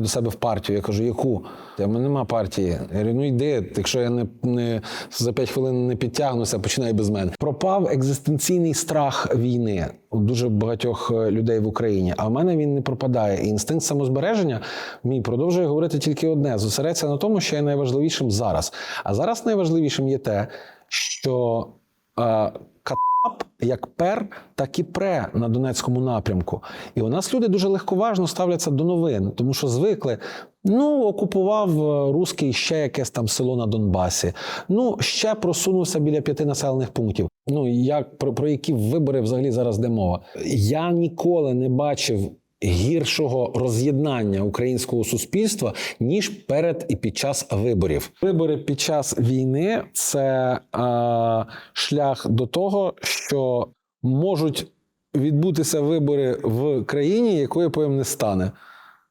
до себе в партію. Я кажу, яку? В мене нема партії. Я говорю, ну йди, якщо я не, не за 5 хвилин не підтягнуся, починай без мене. Пропав екзистенційний страх війни у дуже багатьох е, людей в Україні. А в мене він не пропадає. І інстинкт самозбереження мій продовжує говорити тільки одне: зосередься на тому, що є найважливішим зараз. А зараз найважливішим є те, що е, Кацап як пер, так і пре на Донецькому напрямку. І у нас люди дуже легковажно ставляться до новин, тому що звикли. Ну, окупував е, руський ще якесь там село на Донбасі. Ну, ще просунувся біля п'яти населених пунктів. Ну, як про, про які вибори взагалі зараз де мова? Я ніколи не бачив гіршого роз'єднання українського суспільства ніж перед і під час виборів. Вибори під час війни це е, шлях до того, що можуть відбутися вибори в країні, якої потім не стане.